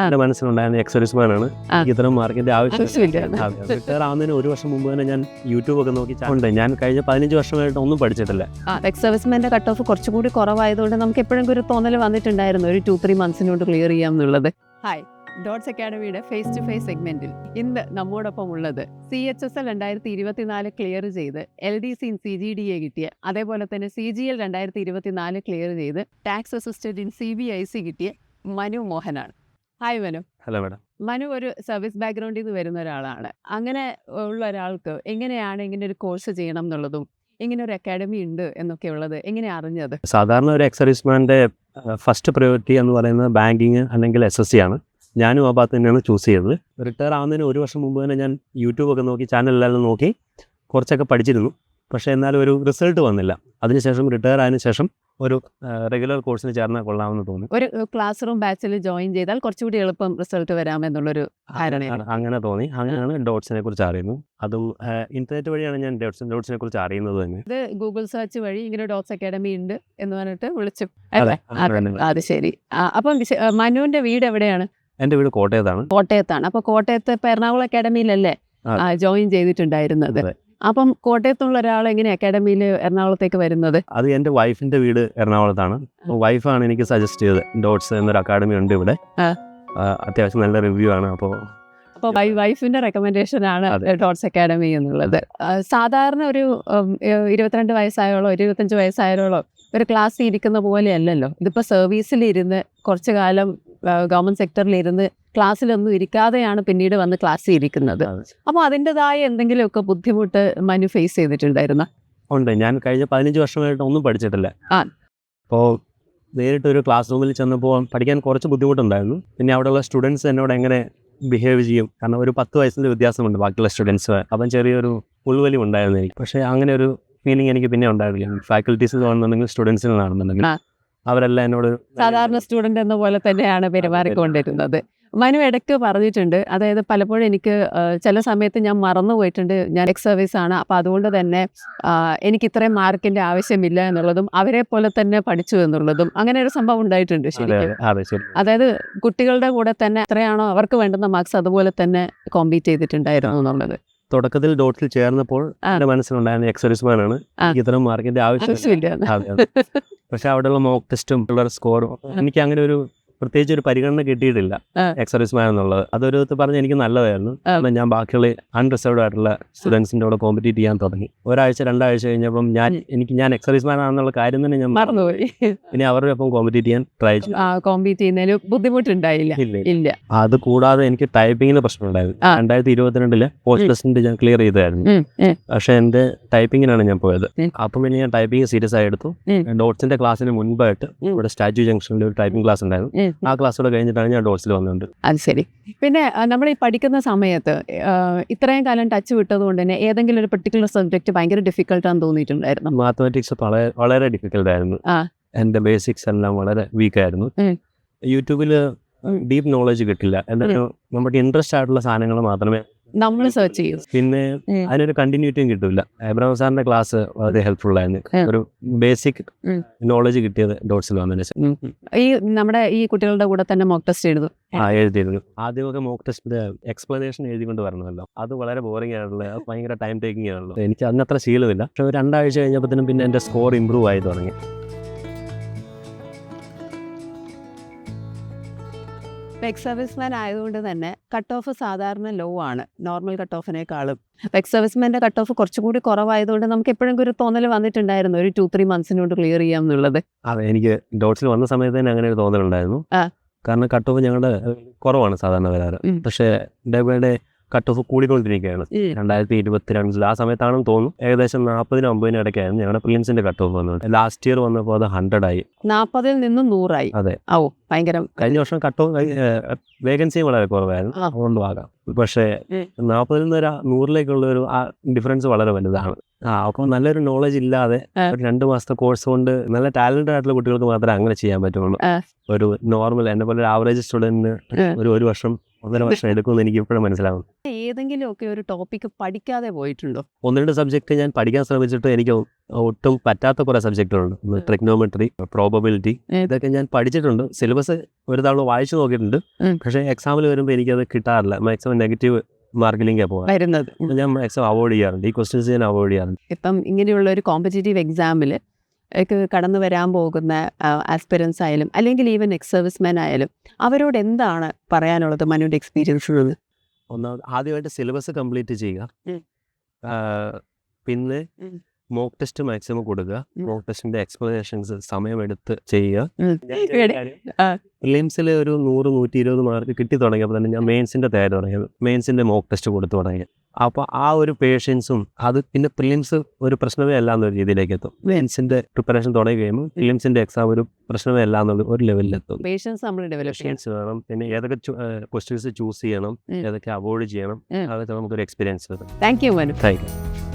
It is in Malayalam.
എന്റെ മനസ്സിലുണ്ടായിരുന്ന എക്സർവിസ്മാൻ ആണ് ഇത്തരം മാർക്കിന്റെ ആവശ്യം. ആവശ്യമില്ല റിട്ടയർ ആവുന്നതിന് ഒരു വർഷം മുമ്പ് തന്നെ ഞാൻ യൂട്യൂബ് ഒക്കെ നോക്കി ഉണ്ട്. ഞാൻ കഴിഞ്ഞ പതിനഞ്ച് വർഷമായിട്ട് ഒന്നും പഠിച്ചിട്ടില്ല. എക്സ് സർവീസ്മെന്റെ കട്ട് ഓഫ് കുറച്ചുകൂടി കുറവായതുകൊണ്ട് നമുക്ക് എപ്പോഴെങ്കിലും ഒരു തോന്നൽ വന്നിട്ടുണ്ടായിരുന്നു. ഒരു ടു ത്രീ മന്ത്സിനോട് ക്ലിയർ ചെയ്യാം എന്നുള്ളത്. ഹായ് ഡോട്ട്സ് അക്കാഡമിയുടെ ഫേസ് ടു ഫേസ് സെഗ്മെന്റിൽ ഇന്ന് നമ്മോടൊപ്പം ഉള്ളത് സി എച്ച് എസ് എൽ രണ്ടായിരത്തി ഇരുപത്തിനാല് ക്ലിയർ ചെയ്ത് L D C in C G D A കിട്ടിയ അതേപോലെ തന്നെ സി ജി എൽ രണ്ടായിരത്തി ഇരുപത്തിനാല് ക്ലിയർ ചെയ്ത് tax assistant in C B I C കിട്ടിയ Manu മോഹനാണ്. Hi Manu hello madam Manu ഒരു സർവീസ് ബാക്ക്ഗ്രൗണ്ടിൽ നിന്ന് വരുന്ന ഒരാളാണ്. അങ്ങനെ ഉള്ള ഒരാൾക്ക് എങ്ങനെയാണ് ഇങ്ങനെ ഒരു കോഴ്സ് ചെയ്യണം എന്നുള്ളതും ഇങ്ങനെ ഒരു അക്കാഡമി ഉണ്ട് എന്നൊക്കെ ഉള്ളത് എങ്ങനെയാണ് അറിഞ്ഞത്? സാധാരണ ഒരു എക്സർവീസ്മാന്റെ ഫസ്റ്റ് പ്രയോറിറ്റി എന്ന് പറയുന്നത് ബാങ്കിങ് അല്ലെങ്കിൽ എസ് എസ് സി ആണ്. ഞാനും ആ ഭാഗത്ത് തന്നെയാണ് ചൂസ് ചെയ്തത്. റിട്ടയർ ആവുന്നതിന് ഒരു വർഷം മുമ്പ് തന്നെ ഞാൻ യൂട്യൂബൊക്കെ നോക്കി ചാനലെല്ലാം നോക്കി കുറച്ചൊക്കെ പഠിച്ചിരുന്നു. പക്ഷേ എന്നാലും ഒരു റിസൾട്ട് വന്നില്ല. അതിനുശേഷം റിട്ടയർ ആയതിനു ശേഷം ഒരു റെഗുലർ കോഴ്സിന് ചേർന്നാൽ കൊള്ളാമെന്ന് തോന്നി. ഒരു ക്ലാസ് റൂം ബാച്ചിൽ ജോയിൻ ചെയ്താൽ കുറച്ചുകൂടി എളുപ്പം റിസൾട്ട് വരാമെന്നുള്ളൊരു ധാരണയാണ് അങ്ങനെ തോന്നി. അങ്ങനെയാണ് ഡോട്ട്സിനെ കുറിച്ച് അറിയുന്നത്. അതും ഇന്റർനെറ്റ് വഴിയാണ് ഞാൻ ഡോട്ട്സ് ഡോട്ട്സിനെ കുറിച്ച് അറിയുന്നത് തന്നെ. ഇത് ഗൂഗിൾ സെർച്ച് വഴി ഇങ്ങനെ ഡോട്ട്സ് അക്കാഡമി ഉണ്ട് എന്ന് പറഞ്ഞിട്ട് വിളിച്ചു. അതെ ശരി. അപ്പം മനുവിന്റെ വീട് എവിടെയാണ്? എന്റെ വീട് കോട്ടയത്താണ്. കോട്ടയത്താണ്. അപ്പൊ കോട്ടയത്ത് എറണാകുളം അക്കാഡമിയിലല്ലേ ജോയിൻ ചെയ്തിട്ടുണ്ടായിരുന്നത്. അപ്പം കോട്ടയത്തുള്ള ഒരാൾ എങ്ങനെ അക്കാഡമിയിൽ എറണാകുളത്തേക്ക് വരുന്നത്? അത് എന്റെ വൈഫിന്റെ വീട് എറണാകുളത്താണ്. വൈഫാണ് എനിക്ക് സജസ്റ്റ് ചെയ്തത്. ഡോട്ട്സ് എന്നൊരു അക്കാഡമി ഉണ്ട് ഇവിടെ. അത്യാവശ്യം നല്ല റിവ്യൂ ആണ്. അപ്പോൾ അപ്പോൾ വൈഫിന്റെ റെക്കമെൻഡേഷൻ ആണ് ഡോട്ട്സ് അക്കാഡമി എന്നുള്ളത്. സാധാരണ ഒരു ഇരുപത്തിരണ്ട് വയസ്സായോളോ ഒരു ഇരുപത്തഞ്ച് വയസ്സായോളോ ഒരു ക്ലാസ്സിൽ ഇരിക്കുന്ന പോലെയല്ലല്ലോ. ഇതിപ്പോൾ സർവീസിലിരുന്ന് കുറച്ച് കാലം ഗവൺമെന്റ് സെക്ടറിലിരുന്ന് ക്ലാസ്സിലൊന്നും ഇരിക്കാതെയാണ് പിന്നീട് വന്ന് ക്ലാസ്സിൽ ഇരിക്കുന്നത്. അപ്പോൾ അതിന്റെതായ എന്തെങ്കിലുമൊക്കെ ബുദ്ധിമുട്ട് മനു ഫേസ് ചെയ്തിട്ടുണ്ടായിരുന്ന? ഉണ്ട്. ഞാൻ കഴിഞ്ഞ പതിനഞ്ച് വർഷമായിട്ട് ഒന്നും പഠിച്ചിട്ടില്ല. ആ. അപ്പോൾ നേരിട്ട് ഒരു ക്ലാസ് റൂമിൽ ചെന്നപ്പോൾ പഠിക്കാൻ കുറച്ച് ബുദ്ധിമുട്ടുണ്ടായിരുന്നു. പിന്നെ അവിടെയുള്ള സ്റ്റുഡൻസ് എന്നോട് എങ്ങനെ ബിഹേവ് ചെയ്യും? കാരണം ഒരു പത്ത് വയസ്സിന്റെ വ്യത്യാസമുണ്ട് ബാക്കിയുള്ള സ്റ്റുഡൻസ് അപ്പം ചെറിയൊരു ഉൾവലി ഉണ്ടായിരുന്നു എനിക്ക് പക്ഷേ അങ്ങനെ ഒരു ഫീലിംഗ് എനിക്ക് പിന്നെ ഉണ്ടായിരുന്നില്ല. ഫാക്കൽറ്റീസിൽ കാണുന്നുണ്ടെങ്കിൽ സ്റ്റുഡൻസിൽ ആണെന്നുണ്ടെങ്കിൽ ആ. അവരെല്ലാം എന്നോട് സാധാരണ സ്റ്റുഡന്റ് എന്ന പോലെ തന്നെയാണ് പെരുമാറിക്കൊണ്ടിരുന്നത്. മനു ഇടയ്ക്ക് പറഞ്ഞിട്ടുണ്ട് അതായത് പലപ്പോഴും എനിക്ക് ചില സമയത്ത് ഞാൻ മറന്നു പോയിട്ടുണ്ട് ഞാൻ എക്സ് സർവീസ് ആണ് അപ്പോൾ അതുകൊണ്ട് തന്നെ എനിക്ക് ഇത്രയും മാർക്കിന്റെ ആവശ്യമില്ല എന്നുള്ളതും അവരെ പോലെ തന്നെ പഠിച്ചു എന്നുള്ളതും അങ്ങനെ ഒരു സംഭവം ഉണ്ടായിട്ടുണ്ട് അതായത് കുട്ടികളുടെ കൂടെ തന്നെ എത്രയാണോ അവർക്ക് വേണ്ടുന്ന മാർക്സ് അതുപോലെ തന്നെ കോമ്പീറ്റ് ചെയ്തിട്ടുണ്ടായിരുന്നു എന്നുള്ളത്. തുടക്കത്തിൽ ഡോട്ടിൽ ചേർന്നപ്പോൾ ആ. എന്റെ മനസ്സിലുണ്ടായിരുന്ന എനിക്ക് ഇത്തരം മാർക്കിന്റെ ആവശ്യം ആവശ്യമില്ല. പക്ഷെ അവിടെയുള്ള മോക്ക് ടെസ്റ്റും പിള്ളേർ സ്കോറും എനിക്ക് അങ്ങനെ ഒരു പ്രത്യേകിച്ച് ഒരു പരിഗണന കിട്ടിയിട്ടില്ല. ആ. എക്സർവീസ്മാൻ എന്നുള്ളത് അതൊരു പറഞ്ഞ് എനിക്ക് നല്ലതായിരുന്നു. അപ്പം ഞാൻ ബാക്കിയുള്ള അൺറിസർവ്ഡ് ആയിട്ടുള്ള സ്റ്റുഡൻസിന്റെ കൂടെ കോമ്പറ്റീറ്റ് ചെയ്യാൻ തുടങ്ങി. ഒരാഴ്ച രണ്ടാഴ്ച കഴിഞ്ഞപ്പം ഞാൻ എനിക്ക് ഞാൻ എക്സർവീസ്മാൻ ആണെന്നുള്ള കാര്യം തന്നെ ഞാൻ മറന്നുപോയി. ഇനി അവരുടെ ഒപ്പം കോമ്പറ്റീറ്റ് ചെയ്യാൻ ട്രൈ ചെയ്തു കോമ്പീറ്റ് ചെയ്യുന്നതിന് ബുദ്ധിമുട്ടുണ്ടായില്ല. ഇല്ല അത് കൂടാതെ എനിക്ക് ടൈപ്പിങ്ങിന് പ്രശ്നമുണ്ടായിരുന്നു. രണ്ടായിരത്തി ഇരുപത്തിരണ്ടിൽ പോസ്റ്റ് ടെസ്റ്റിന്റെ ഞാൻ ക്ലിയർ ചെയ്തായിരുന്നു. പക്ഷെ എന്റെ ടൈപ്പിങ്ങിനാണ് ഞാൻ പോയത്. അപ്പം പിന്നെ ഞാൻ ടൈപ്പിംഗ് സീരിയസ് ആയി എടുത്തു. ഡോട്ട്സിന്റെ ക്ലാസ്സിന് മുൻപായിട്ട് ഇവിടെ സ്റ്റാച്യു ജംഗ്ഷനിൽ ഒരു ടൈപ്പിംഗ് ക്ലാസ് ഉണ്ടായിരുന്നു. ആ ക്ലാസ്സുകൾ കഴിഞ്ഞിട്ടാണ് ഞാൻ ഡോസിൽ വന്നത് അത് ശരി. പിന്നെ നമ്മൾ ഈ പഠിക്കുന്ന സമയത്ത് ഇത്രയും കാലം ടച്ച് വിട്ടത് കൊണ്ട് തന്നെ ഏതെങ്കിലും ഒരു പെർട്ടിക്കുലർ സബ്ജക്ട് ഭയങ്കര ഡിഫിക്കൽട്ടാന്ന് തോന്നിയിട്ടുണ്ടായിരുന്നു? മാത്തമാറ്റിക്സ് വളരെ ഡിഫിക്കൽട്ട് ആയിരുന്നു. എന്റെ ബേസിക്സ് എല്ലാം വളരെ വീക്ക് ആയിരുന്നു. യൂട്യൂബിൽ യൂട്യൂബിൽ ഉം. ഡീപ്പ് നോളജ് കിട്ടില്ല എന്താ നമുക്ക് ഇൻട്രസ്റ്റ് ആയിട്ടുള്ള സാധനങ്ങൾ മാത്രമേ നമ്മൾ സെർച്ച് ചെയ്യും. പിന്നെ അതിനൊരു കണ്ടിന്യൂറ്റിയും കിട്ടില്ല എബ്രഹാം സാറിന്റെ ക്ലാസ് വളരെ ഹെൽപ്ഫുൾ ആയിരുന്നു. ഒരു ബേസിക്. നോളജ് കിട്ടിയത് ഡോട്ട്സിൽ വന്നതിന് ശേഷം. ഈ നമ്മുടെ ഈ കുട്ടികളുടെ കൂടെ തന്നെ മോക്ക് ടെസ്റ്റ് എഴുതും. ആ എഴുതിയിരുന്നു. ആദ്യമൊക്കെ മോക്ക് ടെസ്റ്റിന്റെ എക്സ്പ്ലനേഷൻ എഴുതിക്കൊണ്ട് വരണമല്ലോ അത് വളരെ ബോറിംഗ് ആണല്ലോ. ഭയങ്കര ടൈം ടേക്കിംഗ് ആണല്ലോ. എനിക്ക് അന്നത്ര ശീലമില്ല. പക്ഷെ രണ്ടാഴ്ച കഴിഞ്ഞപ്പോഴത്തേനും പിന്നെ എന്റെ സ്കോർ ഇമ്പ്രൂവ് ആയി തുടങ്ങി. എക്സ് സർവീസ്മാൻ ആയതുകൊണ്ട് തന്നെ കട്ട് ഓഫ് സാധാരണ ലോ ആണ്. നോർമൽ കട്ട് ഓഫിനേക്കാളും പെക് സർവീസ്മാന്റെ കട്ട് ഓഫ് കുറച്ചും കൂടി കുറവായതുകൊണ്ട് നമുക്ക് എപ്പോഴെങ്കിലും ഒരു തോന്നൽ വന്നിട്ടുണ്ടായിരുന്നു. ഒരു ടു ത്രീ മന്ത്സിനോട് ക്ലിയർ ചെയ്യാം എന്നുള്ളത്. അതെ എനിക്ക് ഡോട്ട്സിൽ വന്ന സമയത്ത് തന്നെ അങ്ങനെ ഒരു തോന്നലുണ്ടായിരുന്നു. കാരണം കട്ട് ഓഫ് ഞങ്ങളുടെ കുറവാണ് സാധാരണ വരാറ്. പക്ഷേ day by day cut off കൂടിക്കൊണ്ടിരിക്കുകയാണ്. രണ്ടായിരത്തി ഇരുപത്തിരണ്ടിൽ ആ സമയത്താണെന്ന് തോന്നുന്നു. ഏകദേശം നാൽപ്പതിനും അമ്പതിനും ഇടയ്ക്കായിരുന്നു ഞങ്ങളുടെ പ്രിലിംസിന്റെ കട്ട് ഓഫ് വന്നത്. ലാസ്റ്റ് ഇയർ വന്നപ്പോൾ അത് ഹൺഡ്രഡ് ആയി. നാൽപ്പതിൽ നിന്നും നൂറായി. അതെ. ഓ ഭയങ്കര. കഴിഞ്ഞ വർഷം കട്ട് ഓഫ് വേക്കൻസി വളരെ കുറവായിരുന്നു. അതുകൊണ്ടും ആകാം. പക്ഷേ. നാൽപ്പതിൽ നിന്ന് ഒരു നൂറിലേക്കുള്ള ഒരു ഡിഫറൻസ് വളരെ വലുതാണ്. ആ അപ്പോൾ നല്ലൊരു നോളജ് ഇല്ലാതെ. ഒരു രണ്ട് മാസത്തെ കോഴ്സ് കൊണ്ട് നല്ല ടാലന്റഡ് ആയിട്ടുള്ള കുട്ടികൾക്ക് മാത്രമേ അങ്ങനെ ചെയ്യാൻ പറ്റുള്ളൂ. ഒരു നോർമൽ എന്നെ പോലെ ഒരു ആവറേജ് സ്റ്റുഡന്റിന് ഒരു ഒരു വർഷം ഒന്നര വർഷം എടുക്കുമെന്ന് എനിക്ക് ഇപ്പോഴും മനസ്സിലാവും ഏതെങ്കിലും ഒക്കെ ഒരു ടോപ്പിക് പഠിക്കാതെ പോയിട്ടുണ്ടോ? ഒന്ന് രണ്ട് സബ്ജക്റ്റ് ഞാൻ പഠിക്കാൻ ശ്രമിച്ചിട്ട് എനിക്ക് ഒട്ടും പറ്റാത്ത കുറെ സബ്ജക്റ്റുകളുണ്ട് ട്രിഗ്നോമെട്രി പ്രോബബിലിറ്റി ഇതൊക്കെ ഞാൻ പഠിച്ചിട്ടുണ്ട്. സിലബസ് ഒരു തവണ വായിച്ചു നോക്കിയിട്ടുണ്ട്. പക്ഷേ എക്സാമിൽ വരുമ്പോൾ എനിക്കത് കിട്ടാറില്ല. മാക്സിമം നെഗറ്റീവ് മാർക്കിലേക്ക് പോകാം വരുന്നത്. ഞാൻ മാക്സിമം അവോയ്ഡ് ചെയ്യാറുണ്ട്. ഈ ക്വസ്റ്റ്യൻസ് ഞാൻ അവോയ്ഡ് ചെയ്യാറുണ്ട്. ഇപ്പം ഇങ്ങനെയുള്ള ഒരു കോമ്പറ്റേറ്റീവ് എക്സാമിൽ കടന്നു വരാൻ പോകുന്ന ആസ്പിറൻസ് ആയാലും അല്ലെങ്കിൽ ഈവൻ എക്സ് സർവീസ്മാൻ ആയാലും അവരോട് എന്താണ് പറയാനുള്ളത് മനുവിന്റെ എക്സ്പീരിയൻസ് ഉള്ളത്? ഒന്നാമത് ആദ്യമായിട്ട് സിലബസ് കംപ്ലീറ്റ് ചെയ്യുക. പിന്നെ. മോക്ക് ടെസ്റ്റ് മാക്സിമം കൊടുക്കുക. മോക്ക് ടെസ്റ്റിന്റെ എക്സ്പ്ലനേഷൻസ് സമയമെടുത്ത് ചെയ്യുക. പ്രിലിംസിൽ ഒരു നൂറ് നൂറ്റി ഇരുപത് മാർക്ക് കിട്ടി തുടങ്ങിയപ്പോൾ തന്നെ ഞാൻ മെയിൻസിന്റെ തയ്യാറി തുടങ്ങിയത് മെയിൻസിന്റെ മോക്ക് ടെസ്റ്റ് കൊടുത്തു തുടങ്ങി. അപ്പോൾ ആ ഒരു പേഷ്യൻസും അത് പിന്നെ പ്രിലിംസ് ഒരു പ്രശ്നമേ അല്ല എന്നൊരു രീതിയിലേക്ക് എത്തും. മെയിൻസിന്റെ പ്രിപ്പറേഷൻ തുടങ്ങി കഴിയുമ്പോൾ പ്രിലിംസിന്റെ എക്സാം ഒരു പ്രശ്നമേ അല്ല എന്നുള്ള ഒരു ലെവലിലെത്തും പേഷ്യൻസ് നമ്മൾ ഡെവലപ്പ് വേണം. പിന്നെ ഏതൊക്കെ ക്വസ്റ്റ്യൻസ് ചൂസ് ചെയ്യണം. ഏതൊക്കെ അവോയ്ഡ് ചെയ്യണം. അതൊക്കെ നമുക്കൊരു എക്സ്പീരിയൻസ് വരും താങ്ക് യു താങ്ക് യു